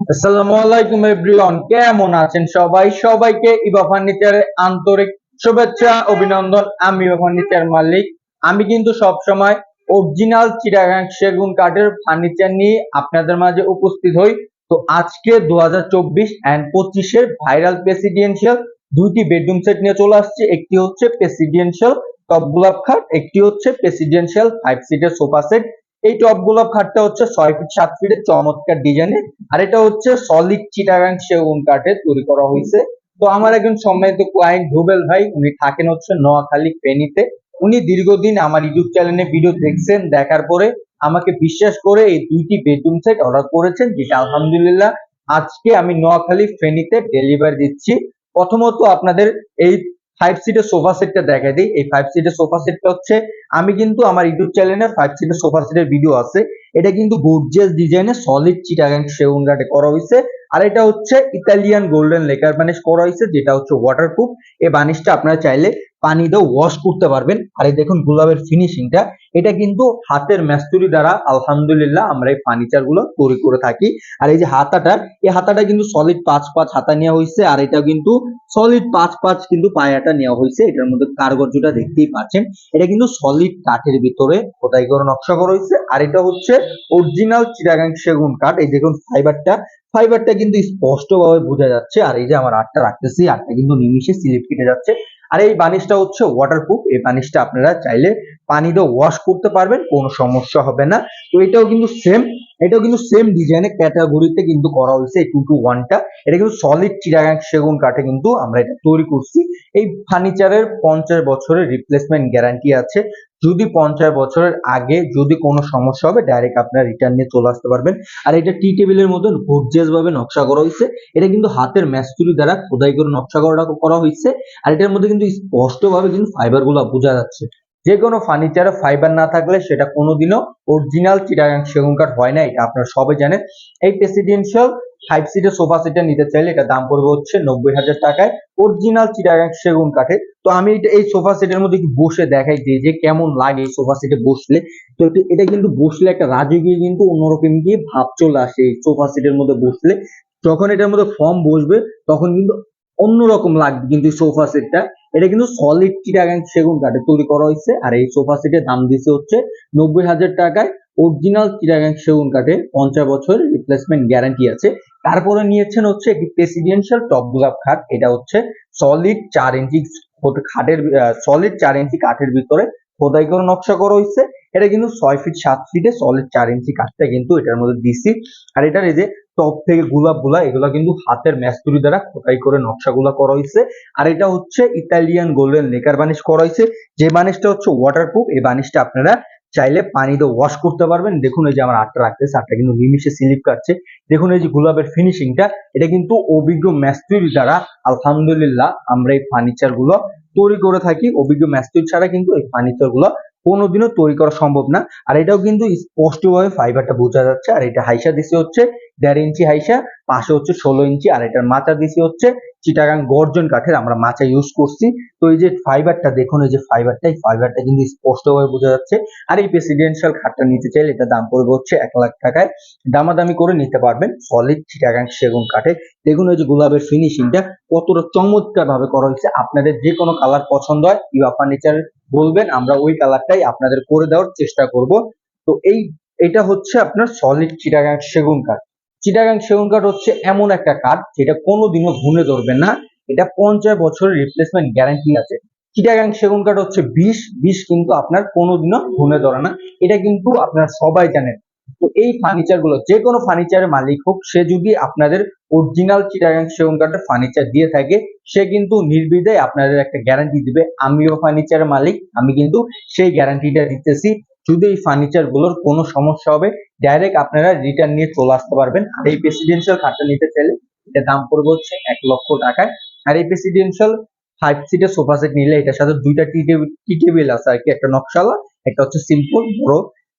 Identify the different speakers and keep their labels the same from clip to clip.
Speaker 1: আসসালামু এভরিওয়ান, কেমন আছেন সবাই? সবাইকে ইবা ফার্নিচারের আন্তরিক শুভেচ্ছা, অভিনন্দন। আমি ইবা ফার্নিচার মালিক। আমি কিন্তু অরিজিনাল চিটাগাং সেগুন কাঠের ফার্নিচার নিয়ে আপনাদের মাঝে উপস্থিত হই। তো আজকে দু হাজার চব্বিশ অ্যান্ড পঁচিশের ভাইরাল প্রেসিডেন্সিয়াল দুইটি বেডরুম সেট নিয়ে চলে আসছে। একটি হচ্ছে প্রেসিডেন্সিয়াল টপ গোলাপ খাট, একটি হচ্ছে প্রেসিডেন্সিয়াল ফাইভ সিটের সোফা সেট এই টপ গোলাপ খাটটা হচ্ছে ছয় ফিট সাত ফিটের চমৎকার ডিজাইনের আর এটা হচ্ছে সলিড চিটাগাং সেগুন কাঠে তৈরি করা হয়েছে। তো আমার একজন সম্মানিত ক্লায়েন্ট রুবেল ভাই, উনি থাকেন হচ্ছে নোয়াখালী ফেনীতে। উনি দীর্ঘদিন আমার ইউটিউব চ্যানেলে ভিডিও দেখছেন, দেখার পরে আমাকে বিশ্বাস করে এই দুইটি বেডরুম সেট অর্ডার করেছেন, যেটা আলহামদুলিল্লাহ আজকে আমি নোয়াখালী ফেনীতে ডেলিভারি দিচ্ছি। প্রথমত আপনাদের এই ফাইভ সিটের সোফা সেটটা দেখাই দিই। এই ফাইভ সিটের সোফা সেটটা হচ্ছে, আমি কিন্তু আমার ইউটিউব চ্যানেলে ফাইভ সিটের সোফা সেটের ভিডিও আছে। এটা কিন্তু গর্জিয়াস ডিজাইনে সলিড চিটাগাং সেগুন কাঠে করা হয়েছে আর এটা হচ্ছে ইতালিয়ান গোল্ডেন লেকার বানিশ করা হয়েছে যেটা হচ্ছে ওয়াটারপ্রুফ এই বানিশটা আপনারা চাইলে পানি দিয়ে ওয়াশ করতে পারবেন। আর এই দেখুন গোলাপের ফিনিশিংটা এটা কিন্তু হাতের মেস্তুরি দ্বারা আলহামদুলিল্লাহ আমরা এই ফার্নিচারগুলো তৈরি করে থাকি। আর এই যে হাতাটা, এই হাতাটা কিন্তু সলিড পাঁচ পাঁচ হাতা নেওয়া হয়েছে। আর এটা কিন্তু সলিড পাঁচ পাঁচ কিন্তু পায়াটা নেওয়া হয়েছে। এটার মধ্যে কারগর্যটা দেখতেই পাচ্ছেন। এটা কিন্তু সলিড কাঠের ভিতরে খোদাই করে নকশা করা হয়েছে। আর এটা হচ্ছে অরিজিনাল চিটাগাং সেগুন কাঠ। এই দেখুন ফাইবারটা ফাইবারটা কিন্তু স্পষ্টভাবে বোঝা যাচ্ছে। আর এই যে আমার আটটা রাখতেছি, আটটা কিন্তু নিমিশে স্লিপ কেটে যাচ্ছে। আর এই বানিশটা হচ্ছে ওয়াটারপ্রুফ এই বানিশটা আপনারা চাইলে পানিতে ওয়াশ করতে পারবেন, কোনো সমস্যা হবে না। তো এটাও কিন্তু সেম এটাও কিন্তু সেম ডিজাইনের ক্যাটাগরিতে কিন্তু করা হয়েছে এই টু টু। ওয়ানটা এটা কিন্তু সলিড চিরাগাং সেগুন কাঠে কিন্তু আমরা এটা তৈরি করছি। এই ফার্নিচারের পঞ্চাশ বছরের রিপ্লেসমেন্ট গ্যারান্টি আছে। যদি পঞ্চাশ বছরের আগে যদি কোনো সমস্যা হবে ডাইরেক্ট আপনার রিটার্ন নিয়ে চলে আসতে পারবেন। আর এটা টি টেবিলের মধ্যে গর্জিয়াস ভাবে নকশা করা হয়েছে। এটা কিন্তু হাতের ম্যাস্তুরি দ্বারা খোদাই করে নকশা করাটা করা হয়েছে। আর এটার মধ্যে কিন্তু স্পষ্টভাবে কিন্তু ফাইবারগুলো বোঝা যাচ্ছে। যে কোনো ফার্নিচারে ফাইবার না থাকলে সেটা কোনোদিনও অরিজিনাল চিটাগাং সেগুন কাঠ হয় না, এটা আপনারা সবাই জানেন। এই প্রেসিডেন্সিয়াল ফাইভ সিটের সোফা সেটটা নিতে চাইলে এটা দাম পড়বে হচ্ছে নব্বই হাজার টাকায় অরিজিনাল চিটাগাং সেগুন কাঠে। তো আমি এটা এই সোফা সেটের মধ্যে বসে দেখাই দিই যে কেমন লাগে এই সোফা সেটে বসলে। তো এটা কিন্তু বসলে একটা রাজকীয় কিন্তু অন্যরকম গিয়ে ভাব চলে আসে এই সোফা সেটের মধ্যে বসলে। যখন এটার মধ্যে ফর্ম বসবে, তখন কিন্তু অন্যরকম লাগবে কিন্তু সোফা সেটটা এটা কিন্তু সলিড চিটাগাং সেগুন কাঠে তৈরি করা হয়েছে। আর এই সোফা সেটের দাম দিচ্ছে হচ্ছে নব্বই হাজার টাকায়। অরিজিনাল চিটাগাং সেগুন কাঠে পঞ্চাশ বছর রিপ্লেসমেন্ট গ্যারান্টি আছে। তারপরে নিয়েছেন হচ্ছে একটি প্রেসিডেন্সিয়াল টপ গোলাপ খাট। এটা হচ্ছে সলিড চার ইঞ্চি খাটের সলিড চার ইঞ্চি কাঠের ভিতরে খোদাই করে নকশা করা হয়েছে। এটা কিন্তু ছয় ফিট সাত ফিটে সলিড চার ইঞ্চি কাঠটা কিন্তু এটার মধ্যে দিছি। আর এটার এই যে টপ থেকে গুলা এগুলা কিন্তু হাতের ম্যাস্তুরি দ্বারা খোদাই করে নকশাগুলা করা হয়েছে আর এটা হচ্ছে ইতালিয়ান গোল্ডেন লেকার বানিশ করা হয়েছে যে বানিশটা হচ্ছে ওয়াটারপ্রুফ এই বানিশটা আপনারা চাইলে পানি দিয়ে ওয়াশ করতে পারবেন। দেখুন এই যে আমার আটটা রাখতেছে আটটা কিন্তু নিমিশে স্লিপ কাটছে। দেখুন এই যে গোলাপের ফিনিশিংটা এটা কিন্তু অভিজ্ঞ ম্যাস্ত্রির দ্বারা, আলহামদুলিল্লাহ, আমরা এই ফার্নিচারগুলো তৈরি করে থাকি। অভিজ্ঞ ম্যাস্ত্রি ছাড়া কিন্তু এই ফার্নিচারগুলো কোনোদিনও তৈরি করা সম্ভব না। আর এটাও কিন্তু স্পষ্টভাবে ফাইবারটা বোঝা যাচ্ছে। আর এটা হাইসা দিছে হচ্ছে দেড় ইঞ্চি হাইসা, পাশে হচ্ছে ষোলো ইঞ্চি, আর এটার মাচা দিছি হচ্ছে চিটাগাং গর্জন কাঠের, আমরা মাচা ইউজ করছি। তো এই যে ফাইবারটা দেখুন এই যে ফাইবারটা এই ফাইবারটা কিন্তু স্পষ্টভাবে বোঝা যাচ্ছে। আর এই প্রেসিডেন্সিয়াল খাটটা নিতে চাইলে এটা দাম পড়বে হচ্ছে এক লাখ টাকায়। দামাদামি করে নিতে পারবেন সলিড চিটাগাং সেগুন কাঠে দেখুন এই যে গোলাপের ফিনিশিংটা কতটা চমৎকার ভাবে করা হয়েছে। আপনাদের যে কোনো কালার পছন্দ হয় ইউয়া ফার্নিচার বলবেন, আমরা ওই কালারটাই আপনাদের করে দেওয়ার চেষ্টা করব। তো এই, এটা হচ্ছে আপনার সলিড চিটাগাং সেগুন কাঠ। চিটাগাং সেগুন কাঠ হচ্ছে এমন একটা কাঠ যেটা কোনোদিনও ঘুরে ধরবে না। এটা পঞ্চাশ বছরের রিপ্লেসমেন্ট গ্যারান্টি আছে। চিটাগাং সেগুন কাঠ হচ্ছে বিষ বিষ কিন্তু আপনার কোনোদিনও ঘুরে ধরে না। এটা কিন্তু আপনারা সবাই জানেন। তো এই ফার্নিচারগুলো, যে কোনো ফার্নিচারের মালিক হোক, সে যদি আপনাদের অরিজিনাল চিটাগাং সেগুন কাঠের ফার্নিচার দিয়ে থাকে, সে কিন্তু নির্বিধায় আপনাদের একটা গ্যারান্টি দিবে, আমিও ফার্নিচারের মালিক, আমি কিন্তু সেই গ্যারান্টিটা দিতেছি। যদি এই ফার্নিচারগুলোর কোনো সমস্যা হবে ডাইরেক্ট আপনারা রিটার্ন নিয়ে চলে আসতে পারবেন। আর এই প্রেসিডেন্সিয়াল খাটটা নিতে চাইলে এটা দাম পড়বে হচ্ছে এক লক্ষ টাকায়। আর এই প্রেসিডেন্সিয়াল ফাইভ সিটের সোফা সেট নিলে এটার সাথে দুইটা টি টেবিল আছে আর কি, একটা নকশালা, একটা হচ্ছে সিম্পল বড়।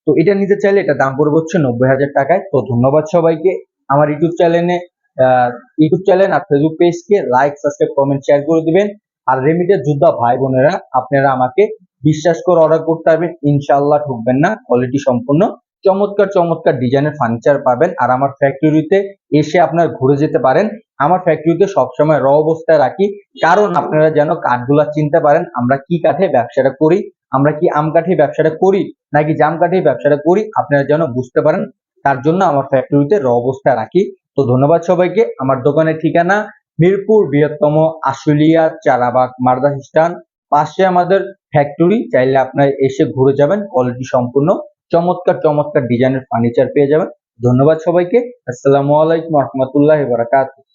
Speaker 1: তো এটা নিতে চাইলে এটা দাম পড়বে হচ্ছে নব্বই হাজার টাকায়। তো ধন্যবাদ সবাইকে। আমার ইউটিউব চ্যানেলে ইউটিউব চ্যানেল আর ফেসবুক পেজকে লাইক সাবস্ক্রাইব কমেন্ট শেয়ার করে দিবেন। আর রেমিটের যোদ্ধা ভাই বোনেরা, আপনারা আমাকে বিশ্বাস করে অর্ডার করতে পারবেন। ইনশাআল্লাহ ঠকবেন না। কোয়ালিটি সম্পূর্ণ। চমৎকার চমৎকার ডিজাইনের ফার্নিচার পাবেন। আর আমার ফ্যাক্টরিতে এসে আপনার ঘুরে যেতে পারেন। আমার ফ্যাক্টরিতে সবসময় র অবস্থায় রাখি। কারণ আপনারা যেন কাঠগুলা চিনতে পারেন, আমরা কি কাঠে ব্যবসাটা করি, আমরা কি আম কাঠে ব্যবসাটা করি, নাকি জাম কাঠে ব্যবসাটা করি, আপনারা যেন বুঝতে পারেন। তার জন্য আমার ফ্যাক্টরিতে র অবস্থায় রাখি। তো ধন্যবাদ সবাইকে। আমার দোকানের ঠিকানা মিরপুর বৃহত্তম আশুলিয়া চারাবাগ মারদা স্টান পাশে আমাদের ফ্যাক্টরি চাইলে আপনারা এসে ঘুরে যাবেন। কোয়ালিটি সম্পূর্ণ চমৎকার চমৎকার ডিজাইনের ফার্নিচার পেয়ে যাবেন। ধন্যবাদ সবাইকে। আসসালামু আলাইকুম রহমতুল্লাহ বারাকাতুহ।